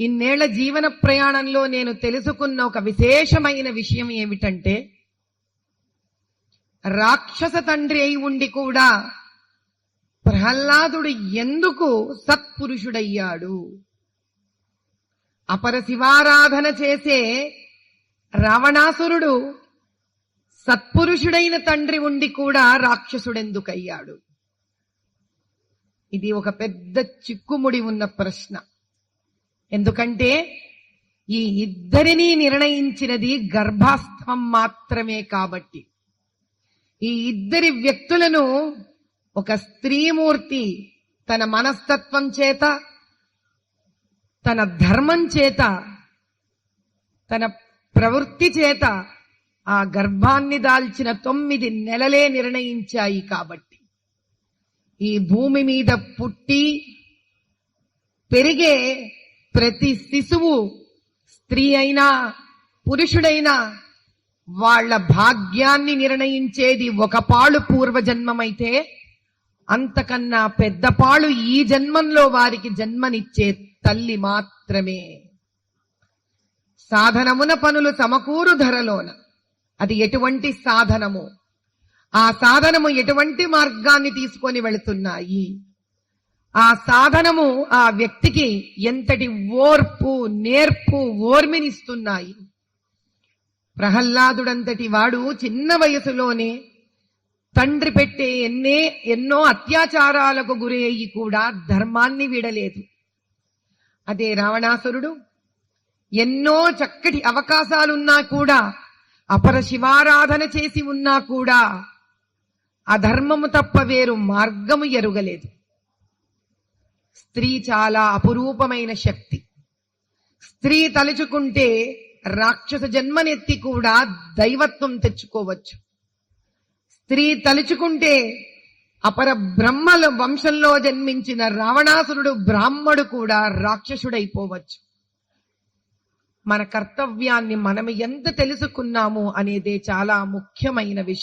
ఇన్నేళ్ళ జీవన ప్రయాణంలో నేను తెలుసుకున్న ఒక విశేషమైన విషయం ఏమిటంటే రాక్షస తండ్రి అయి ఉండి కూడా ప్రహ్లాదుడు ఎందుకు సత్పురుషుడయ్యాడు? అపర శివారాధన చేసే రావణాసురుడు సత్పురుషుడైన తండ్రి ఉండి కూడా రాక్షసుడెందుకయ్యాడు? ఇది ఒక పెద్ద చిక్కుముడి ఉన్న ప్రశ్న. ఎందుకంటే ఈ ఇద్దరిని నిర్ణయించినది గర్భాస్థం మాత్రమే కాబట్టి. ఈ ఇద్దరి వ్యక్తులను ఒక స్త్రీమూర్తి తన మనస్తత్వం చేత తన ధర్మం చేత తన ప్రవృత్తి చేత ఆ గర్భాన్ని దాల్చిన తొమ్మిది నెలలే నిర్ణయించాయి కాబట్టి. ఈ భూమి మీద పుట్టి పెరిగే ప్రతి శిశువు స్త్రీ అయినా పురుషుడైనా వాళ్ళ భాగ్యాన్ని నిర్ణయించేది ఒక పాಳು పూర్వజన్మమైతే అంతకన్నా పెద్ద పాಳು ఈ జన్మంలో వారికి జన్మనిచ్చే తల్లి మాత్రమే. సాధనమున పనులు సమకూరు ధరలోన అది ఎటువంటి సాధనము? ఆ సాధనము ఎటువంటి మార్గాన్ని తీసుకొని వెళుతున్నాయి? ఆ సాధనము ఆ వ్యక్తికి ఎంతటి ఓర్పు నేర్పు ఓర్మినిస్తున్నాయి. ప్రహ్లాదుడంతటి వాడు చిన్న వయసులోనే తండ్రి పెట్టే ఎన్నే ఎన్నో అత్యాచారాలకు గురయ్యి కూడా ధర్మాన్ని విడలేదు. అదే రావణాసురుడు ఎన్నో చక్కటి అవకాశాలున్నా కూడా అపర శివారాధన చేసి ఉన్నా కూడా అధర్మము తప్ప వేరు మార్గము ఎరుగలేదు. స్త్రీ చాలా అపురూపమైన శక్తి. స్త్రీ తలుచుకుంటే రాక్షస జన్మనెత్తి కూడా దైవత్వం తెచ్చుకోవచ్చు. స్త్రీ తలుచుకుంటే అపర బ్రహ్మల వంశంలో జన్మించిన రావణాసురుడు బ్రాహ్మడు కూడా రాక్షసుడైపోవచ్చు. మన కర్తవ్యాన్ని మనం ఎంత తెలుసుకున్నాము అనేదే చాలా ముఖ్యమైన విషయం.